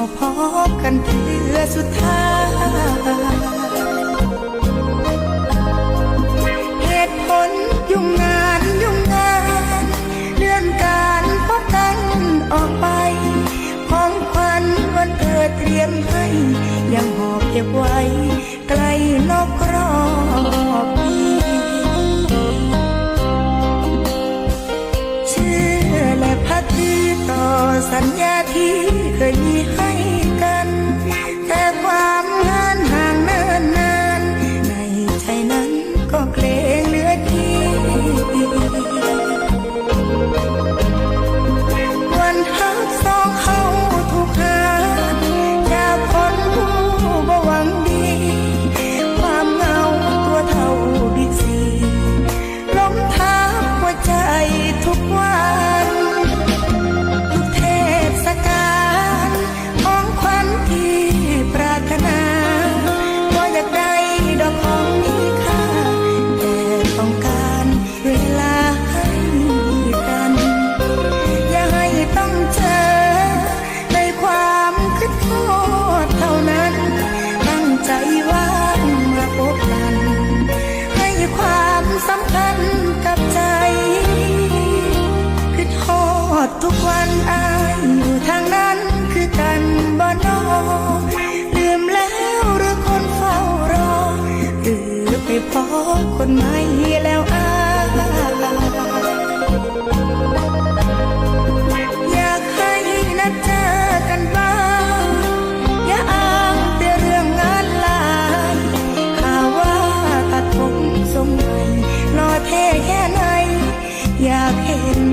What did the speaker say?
าพบกันเพื่อสุดท้ายเหตุผลยุ่งงานยุ่งงานเลื่อนการพบกันออกไป ของควันวันเกิดเตรียมให้ยังหอบเก็บไว้ ญญาที่เคยมีให้ ไปพอคนใหม่แล้วอาอยากให้นัดเจอกันบ้าง อย่าอ้างแต่เรื่องงานลายข่าวว่าตัดผมทรงใหม่รอเท่แค่ไหน อยากเห็น